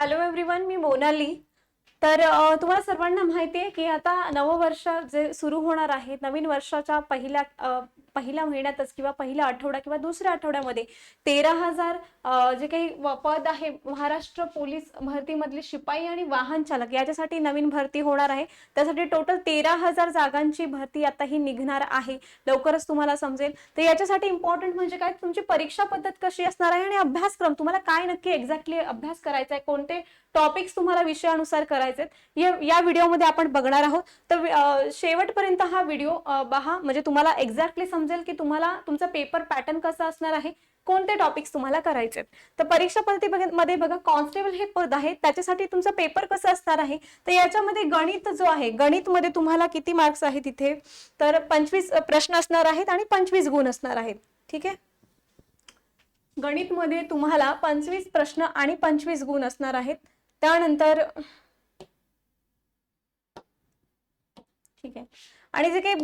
Hello everyone मी मोनाली तर तुम्हाला सर्वांना माहिती आहे की आता नववर्ष जे सुरू होणार आहे नवीन वर्षाच्या पहिल्या पहिल्या महिन्यातच किंवा पहिल्या आठवडा किंवा दुसऱ्या आठवड्यामध्ये तेरा हजार जे काही व- पद आहे महाराष्ट्र पोलीस भरतीमधले शिपाई आणि वाहन चालक याच्यासाठी नवीन भरती होणार आहे. त्यासाठी टोटल तेरा हजार जागांची भरती आता ही निघणार आहे. लवकरच तुम्हाला समजेल. तर याच्यासाठी इम्पॉर्टंट म्हणजे काय? तुमची परीक्षा पद्धत कशी असणार आहे आणि अभ्यासक्रम? तुम्हाला काय नक्की एक्झॅक्टली अभ्यास करायचा आहे? कोणते टॉपिक्स तुम्हाला विषयानुसार करायचे आहेत? या या व्हिडिओमध्ये आपण बघणार आहोत. तर शेवटपर्यंत हा व्हिडिओ पहा म्हणजे तुम्हाला एक्झॅक्टली समजा समजेल की तुम्हाला तुमचा पेपर पॅटर्न कसा असणार आहे? कोणते टॉपिक्स तुम्हाला करायचे आहेत. तर परीक्षा पद्धतीमध्ये बघा कॉन्स्टेबल हे पद आहे त्याच्यासाठी तुमचा पेपर कसं असणार आहे? तर याच्यामध्ये गणित जो आहे गणित मध्ये तुम्हाला किती मार्क्स आहेत तिथे तर पंचवीस प्रश्न असणार आहेत आणि पंचवीस गुण असणार आहेत. ठीक आहे? गणितमध्ये तुम्हाला पंचवीस प्रश्न आणि पंचवीस गुण असणार आहेत. त्यानंतर ठीक आहे. आणि जे काही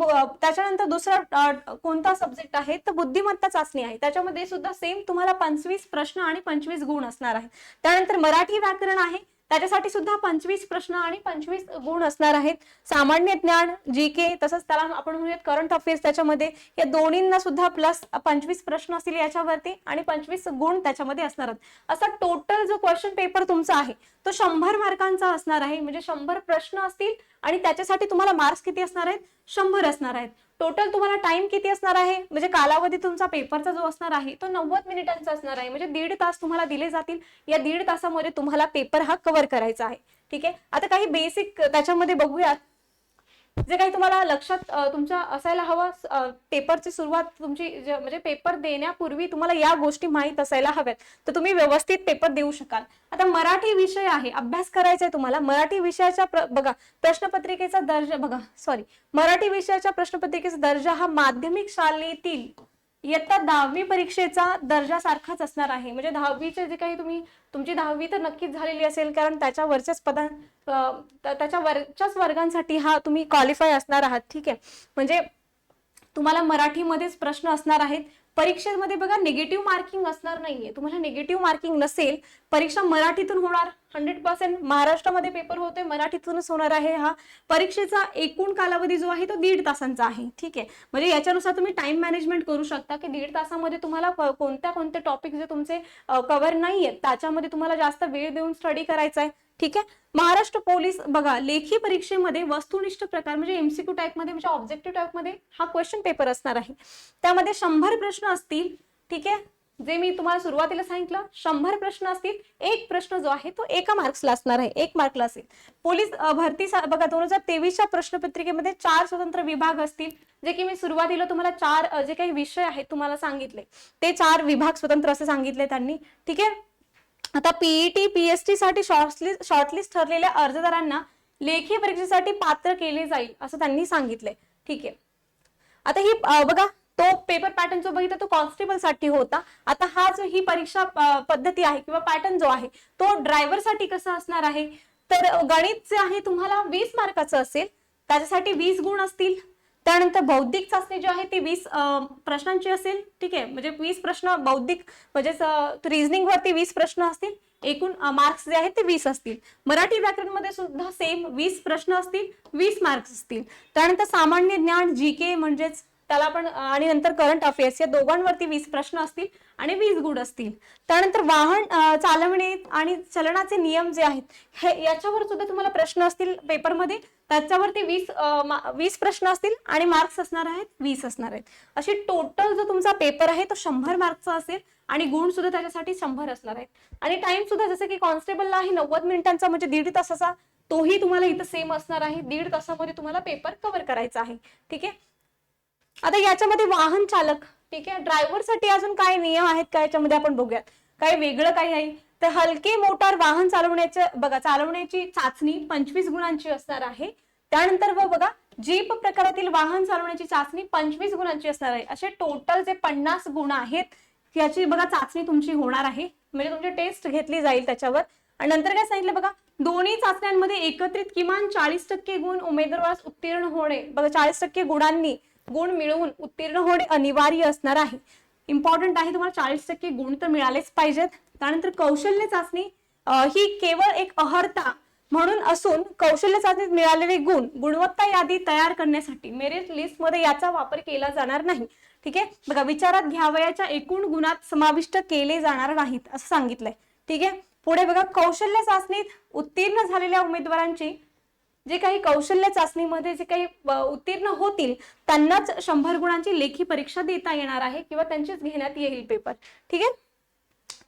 त्याच्यानंतर दुसरा कोणता सब्जेक्ट आहे तर बुद्धिमत्ता चाचणी आहे. त्याच्यामध्ये सुद्धा सेम तुम्हाला पंचवीस प्रश्न आणि पंचवीस गुण असणार आहेत. त्यानंतर मराठी व्याकरण आहे. त्याच्यासाठी सुद्धा पंचवीस प्रश्न आणि पंचवीस गुण असणार आहेत. सामान्य ज्ञान जी के तसंच त्याला आपण म्हणूयात करंट अफेअर्स त्याच्यामध्ये. या दोन्हींना सुद्धा प्लस पंचवीस प्रश्न असतील याच्यावरती आणि पंचवीस गुण त्याच्यामध्ये असणार आहेत. असा टोटल जो क्वेश्चन पेपर तुमचा आहे तो शंभर मार्कांचा असणार आहे. म्हणजे शंभर प्रश्न असतील आणि त्याच्यासाठी तुम्हाला मार्क्स किती असणार आहेत? शंभर असणार आहेत. टोटल तुम्हाला टाइम किती असणार आहे? म्हणजे कालावधी तुमचा पेपरचा जो असणार आहे तो नव्वद मिनिटांचा असणार आहे. म्हणजे दीड तास तुम्हाला दिले जातील. या दीड तासामध्ये तुम्हाला पेपर हा कव्हर करायचा आहे. ठीक आहे? आता काही बेसिक त्याच्यामध्ये बघूयात. जे काही तुम्हाला लक्षात तुमच्या असायला हवं पेपरची सुरुवात तुमची म्हणजे पेपर देण्यापूर्वी तुम्हाला या गोष्टी माहीत असायला हव्यात. तर तुम्ही व्यवस्थित पेपर देऊ शकाल. आता मराठी विषय आहे अभ्यास करायचा आहे तुम्हाला. मराठी विषयाच्या प्र- बघा प्रश्नपत्रिकेचा दर्जा बघा सॉरी मराठी विषयाच्या प्रश्नपत्रिकेचा दर्जा हा माध्यमिक शाळेतील इयत्ता दहावी परीक्षेचा दर्जा सारखाच असणार आहे. म्हणजे दहावीचे जे काही तुम्ही तुमची दहावी तर नक्कीच झालेली असेल कारण त्याच्या वरच्याच पदा त्याच्या वरच्याच वर्गांसाठी हा तुम्ही क्वालिफाय असणार आहात. ठीक आहे. म्हणजे तुम्हाला मराठीमध्येच प्रश्न असणार आहेत. परीक्षेमध्ये बघा निगेटिव्ह मार्किंग असणार नाहीये. तुम्हाला निगेटिव्ह मार्किंग नसेल परीक्षा मराठीतून होणार. हंड्रेड पर्सेंट महाराष्ट्रामध्ये पेपर होतोय मराठीतूनच होणार आहे हा. परीक्षेचा एकूण कालावधी जो आहे तो दीड तासांचा आहे. ठीक आहे? म्हणजे याच्यानुसार तुम्ही टाइम मॅनेजमेंट करू शकता की दीड तासामध्ये तुम्हाला कोणत्या कोणते टॉपिक जे तुमचे कव्हर नाही आहेत त्याच्यामध्ये तुम्हाला जास्त वेळ देऊन स्टडी करायचा आहे ठीक आहे? महाराष्ट्र पोलीस बघा लेखी परीक्षेमध्ये वस्तुनिष्ठ प्रकार म्हणजे एमसीक्यू टाईपमध्ये म्हणजे ऑब्जेक्टिव्ह टाईपमध्ये हा क्वेश्चन पेपर असणार आहे. त्यामध्ये शंभर प्रश्न असतील ठीक आहे? जे मी तुम्हाला सुरुवातीला सांगितलं शंभर प्रश्न असतील एक प्रश्न जो आहे तो एका मार्क्सला असणार आहे एक मार्कला असेल. पोलीस भरती सा- बघा दोन हजार तेवीसच्या प्रश्नपत्रिकेमध्ये चार स्वतंत्र विभाग असतील जे की मी सुरुवातीला तुम्हाला चार जे काही विषय आहेत तुम्हाला सांगितले ते चार विभाग स्वतंत्र असे सांगितले त्यांनी ठीक आहे? आता पीईटी पीएसटी साठी शॉर्टलिस्ट शॉर्टलिस्ट ठरलेल्या अर्जदारांना लेखी परीक्षेसाठी पात्र केले जाईल असं त्यांनी सांगितलंय. ठीक आहे. आता ही बघा तो पेपर पॅटर्न जो बघितला तो कॉन्स्टेबलसाठी होता. आता हा जो ही परीक्षा पद्धती आहे किंवा पॅटर्न जो आहे तो ड्रायव्हरसाठी कसा असणार आहे? तर गणित जे आहे तुम्हाला वीस मार्काचं असेल. त्याच्यासाठी वीस गुण असतील. त्यानंतर बौद्धिक चाचणी जी आहे ती वीस प्रश्नांची असेल. ठीक आहे? म्हणजे वीस प्रश्न बौद्धिक म्हणजेच रिझनिंग वरती वीस प्रश्न असतील. एकूण मार्क्स जे आहेत ते वीस असतील. मराठी व्याकरणमध्ये सुद्धा सेम वीस प्रश्न असतील वीस मार्क्स असतील. त्यानंतर सामान्य ज्ञान जी के म्हणजेच त्याला पण आणि नंतर करंट अफेअर्स या दोघांवरती वीस प्रश्न असतील आणि वीस गुण असतील. त्यानंतर वाहन चालवणे आणि चलनाचे नियम जे आहेत हे याच्यावर सुद्धा तुम्हाला प्रश्न असतील पेपरमध्ये. त्याच्यावरती वीस वीस प्रश्न असतील आणि मार्क्स असणार आहेत वीस असणार आहेत. अशी टोटल जो तुमचा पेपर आहे तो शंभर मार्क्सचा असेल आणि गुण सुद्धा त्याच्यासाठी शंभर असणार आहेत. आणि टाइम सुद्धा जसं की कॉन्स्टेबलला आहे नव्वद मिनिटांचा म्हणजे दीड तासाचा तोही तुम्हाला इथं सेम असणार आहे. दीड तासामध्ये तुम्हाला पेपर कव्हर करायचा आहे. ठीक आहे? आता याच्यामध्ये वाहन चालक ठीक आहे? ड्रायव्हरसाठी अजून काय नियम आहेत का याच्यामध्ये आपण बघूयात. काय वेगळं काही आहे तर हलके मोटार वाहन चालवण्याचं बघा चालवण्याची चाचणी पंचवीस गुणांची असणार आहे. त्यानंतर व बघा जीप प्रकारातील वाहन चालवण्याची चाचणी पंचवीस गुणांची असणार आहे. असे टोटल जे पन्नास गुण आहेत याची बघा चाचणी तुमची होणार आहे. म्हणजे तुमची टेस्ट घेतली जाईल त्याच्यावर. आणि नंतर काय सांगितलं बघा दोन्ही चाचण्यांमध्ये एकत्रित किमान चाळीस टक्के गुण उमेदवारास उत्तीर्ण होणे बघा चाळीस टक्के गुणांनी गुण मिळवून उत्तीर्ण होणे अनिवार्य असणार आहे. इम्पॉर्टंट आहे तुम्हाला चाळीस टक्के गुण तर मिळालेच पाहिजेत. त्यानंतर कौशल्य चाचणी ही केवळ एक अहर्ता म्हणून असून कौशल्य चाचणीत मिळालेले गुण गुणवत्ता यादी तयार करण्यासाठी मेरिट लिस्टमध्ये याचा वापर केला जाणार नाही. ठीक आहे? बघा विचारात घ्यावयाच्या एकूण गुणात समाविष्ट केले जाणार नाहीत असं सांगितलंय. ठीक आहे? पुढे बघा कौशल्य चाचणीत उत्तीर्ण झालेल्या उमेदवारांची जे काही कौशल्य चाचणीमध्ये जे काही उत्तीर्ण होतील त्यांनाच शंभर गुणांची लेखी परीक्षा देता येणार आहे किंवा त्यांचीच घेण्यात येईल पेपर. ठीक आहे?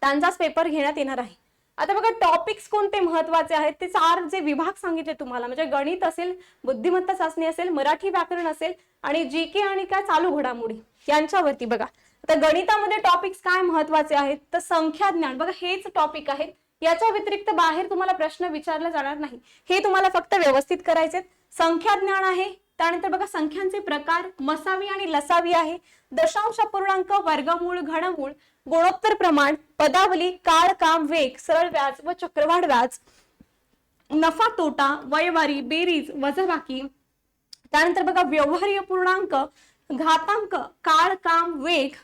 त्यांचाच पेपर घेण्यात येणार आहे. आता बघा टॉपिक्स कोणते महत्त्वाचे आहेत? ते चार जे विभाग सांगितले तुम्हाला म्हणजे गणित असेल बुद्धिमत्ता चाचणी असेल मराठी व्याकरण असेल आणि जी के आणि काय चालू घडामोडी यांच्यावरती बघा. आता गणितामध्ये टॉपिक्स काय महत्त्वाचे आहेत? तर संख्या ज्ञान बघा हेच टॉपिक आहेत. याच्या व्यतिरिक्त बाहेर तुम्हाला प्रश्न विचारला जाणार नाही. हे तुम्हाला फक्त व्यवस्थित करायचे संख्या ज्ञान आहे. त्यानंतर बघा संख्यांचे प्रकार मसावी आणि लसावी आहे. दशांश पूर्णांक वर्गमूळ घनमूळ गुणोत्तर प्रमाण पदावली काळ काम वेग सरळ व्याज व चक्रवाढ व्याज नफा तोटा वयवारी बेरीज वजाबाकी. त्यानंतर बघा व्यवहार्य पूर्णांक घातांक काळ काम वेग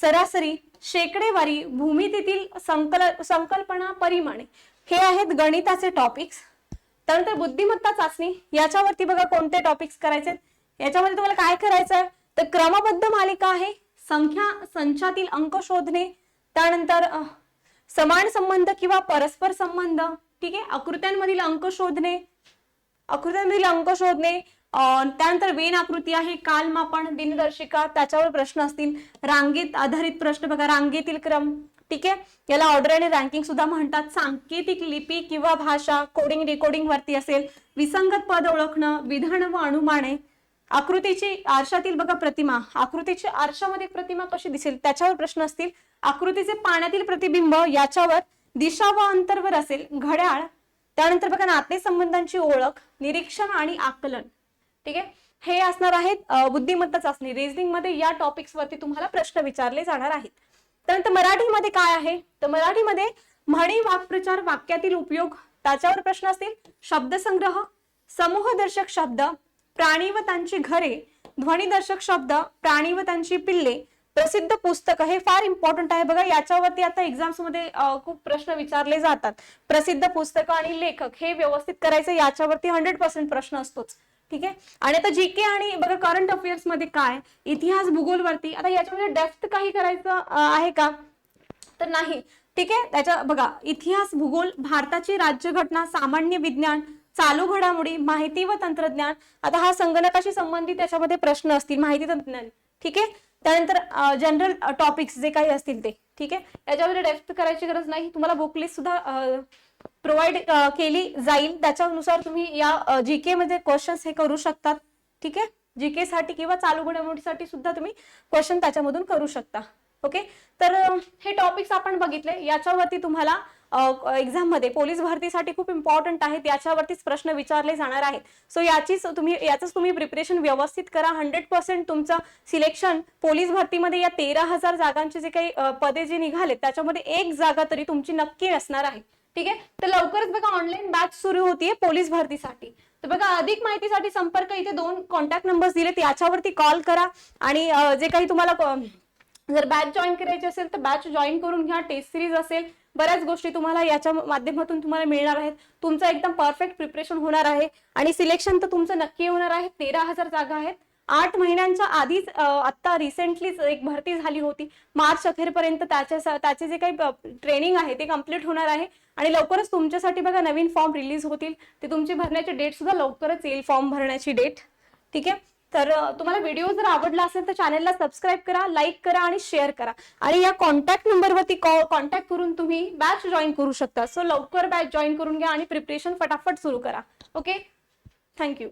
सरासरी शेकडेवारी भूमितीतील संकल संकल्पना परिमाणे. हे आहेत गणिताचे टॉपिक्स त्यानंतर बुद्धिमत्ता चाचणी. याच्यावरती बघा कोणते टॉपिक्स करायचे? याच्यामध्ये तुम्हाला काय करायचं आहे तर क्रमबद्ध मालिका आहे. संख्या संचातील अंक शोधणे. त्यानंतर समान संबंध किंवा परस्पर संबंध. ठीक आहे? आकृत्यांमधील अंक शोधणे. आकृत्यांमधील अंक शोधणे. त्यानंतर वेन आकृती आहे. कालमापन दिनदर्शिका त्याच्यावर प्रश्न असतील. रांगेत आधारित प्रश्न बघा. रांगेतील क्रम. ठीक आहे? याला ऑर्डर आणि रँकिंग सुद्धा म्हणतात. सांकेतिक लिपी किंवा भाषा कोडिंग डिकोडिंग वरती असेल. विसंगत पद ओळखणं विधान व अनुमाने. आकृतीची आरशातील बघा प्रतिमा. आकृतीची आरशामध्ये प्रतिमा कशी दिसेल? त्याच्यावर प्रश्न असतील. आकृतीचे पाण्यातील प्रतिबिंब याच्यावर दिशा व अंतरवर असेल. घड्याळ. त्यानंतर बघा नातेसंबंधांची ओळख निरीक्षण आणि आकलन. ठीक आहे? हे असणार आहेत बुद्धिमत्ता चाचणी रिझनिंगमध्ये या टॉपिक्स वरती तुम्हाला प्रश्न विचारले जाणार आहेत. त्यानंतर मराठीमध्ये काय आहे? तर मराठीमध्ये म्हणी वाक्प्रचार वाक्यातील उपयोग त्याच्यावर प्रश्न असतील. शब्दसंग्रह समूहदर्शक शब्द प्राणी व त्यांची घरे ध्वनिदर्शक शब्द प्राणी व त्यांची पिल्ले प्रसिद्ध पुस्तक हे फार इम्पॉर्टंट आहे. बघा याच्यावरती आता एक्झाम्समध्ये खूप प्रश्न विचारले जातात. प्रसिद्ध पुस्तक आणि लेखक हे व्यवस्थित करायचं याच्यावरती हंड्रेड पर्सेंट प्रश्न असतोच. ठीक आहे? आणि आता जी के आणि बघा करंट अफेअर्समध्ये काय? इतिहास भूगोलवरती आता याच्यामध्ये डेप्थ काही करायचं आहे का? तर नाही. ठीक आहे? त्याच्या बघा इतिहास भूगोल भारताची राज्यघटना सामान्य विज्ञान चालू घडामोडी माहिती व तंत्रज्ञान. आता हा संगणकाशी संबंधित त्याच्यामध्ये प्रश्न असतील माहिती तंत्रज्ञान. ठीक आहे? त्यानंतर जनरल टॉपिक्स जे काही असतील ते. ठीक आहे? याच्यामध्ये डेप्थ करायची गरज नाही. तुम्हाला बुकलिस्ट सुद्धा प्रोव्हाइड केली जाईल. त्याच्यानुसार तुम्ही या जी के मध्ये क्वेश्चन्स हे करू शकतात. ठीक आहे? जीके साठी किंवा चालू घडामोडीसाठी सुद्धा तुम्ही क्वेश्चन त्याच्यामधून करू शकता. ओके तर हे टॉपिक्स आपण बघितले. याच्यावरती तुम्हाला एक्झाममध्ये पोलीस भरतीसाठी खूप इम्पॉर्टंट आहेत. याच्यावरतीच प्रश्न विचारले जाणार आहेत. सो याचीच तुम्ही याचंच तुम्ही प्रिपरेशन व्यवस्थित करा. हंड्रेड पर्सेंट तुमचं सिलेक्शन पोलीस भरतीमध्ये या तेरा हजार जागांचे जे काही पदे जे निघाले त्याच्यामध्ये एक जागा तरी तुमची नक्की असणार आहे. ठीक आहे? तर लवकरच बघा ऑनलाईन बॅच सुरू होतीये पोलीस भरतीसाठी. तर बघा अधिक माहितीसाठी संपर्क इथे दोन कॉन्टॅक्ट नंबर्स दिलेत. याच्यावरती कॉल करा आणि जे काही तुम्हाला जर बॅच जॉईन करायची असेल तर बॅच जॉईन करून घ्या. टेस्ट सिरीज असेल. बऱ्याच गोष्टी तुम्हाला याच्या माध्यमातून तुम्हाला मिळणार आहेत. तुमचं एकदम परफेक्ट प्रिपरेशन होणार आहे. आणि सिलेक्शन तर तुमचं नक्की होणार आहे. तेरा हजार जागा आहेत. आठ महिन्यांच्या आधीच आत्ता आता रिसेंटलीच एक भरती झाली होती. मार्च अखेरपर्यंत त्याच्या त्याचे जे काही ट्रेनिंग आहे ते कंप्लीट होणार आहे. आणि लवकरच तुमच्यासाठी बघा नवीन फॉर्म रिलीज होतील. ते तुमची भरण्याची डेट सुद्धा लवकरच येईल फॉर्म भरण्याची डेट ठीक आहे? तर तुम्हाला व्हिडिओ जर आवडला असेल तर चॅनलला सबस्क्राईब करा लाईक करा आणि शेअर करा. आणि या कॉन्टॅक्ट नंबरवरती कॉन्टॅक्ट करून तुम्ही बॅच जॉईन करू शकता. सो लवकर बॅच जॉईन करून घ्या आणि प्रिपरेशन फटाफट सुरू करा. Okay thank you